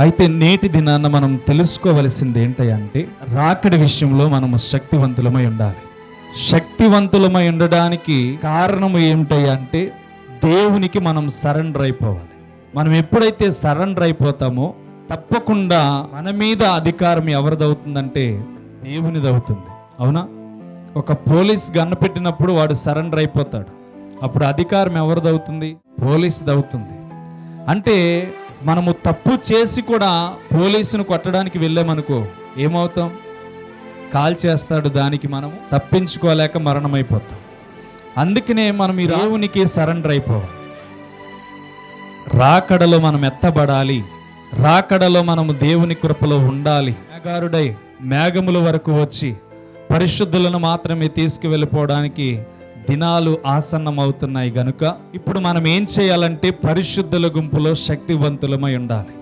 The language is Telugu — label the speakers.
Speaker 1: అయితే నేటి దినాన మనం తెలుసుకోవలసింది ఏంటంటే రాకడి విషయంలో మనము శక్తివంతులమై ఉండాలి. శక్తివంతులమై ఉండడానికి కారణం ఏమిటంటే దేవునికి మనం సరెండర్ అయిపోవాలి. మనం ఎప్పుడైతే సరెండర్ అయిపోతామో తప్పకుండా మన మీద అధికారం ఎవరిదవుతుందంటే దేవునిదవుతుంది. అవునా? ఒక పోలీస్ గన్ను పెట్టినప్పుడు వాడు సరెండర్ అయిపోతాడు. అప్పుడు అధికారం ఎవరిదవుతుంది? పోలీసుది అవుతుంది అంటే మనము తప్పు చేసి కూడా పోలీసును కొట్టడానికి వెళ్ళామనుకో ఏమవుతాం? కాల్ చేస్తాడు దానికి మనము తప్పించుకోలేక మరణమైపోతాం. అందుకనే మనం ఈ రావునికి సరెండర్ అయిపోవాలి. రాకడలో మనం ఎత్తబడాలి. రాకడలో మనము దేవుని కృపలో ఉండాలి. మేఘారుడై మేఘముల వరకు వచ్చి పరిశుద్ధులను మాత్రమే తీసుకువెళ్ళిపోవడానికి దినాలు ఆసన్నమవుతున్నాయి గనుక ఇప్పుడు మనం ఏం చేయాలంటే పరిశుద్ధుల గుంపులో శక్తివంతులమై ఉండాలి.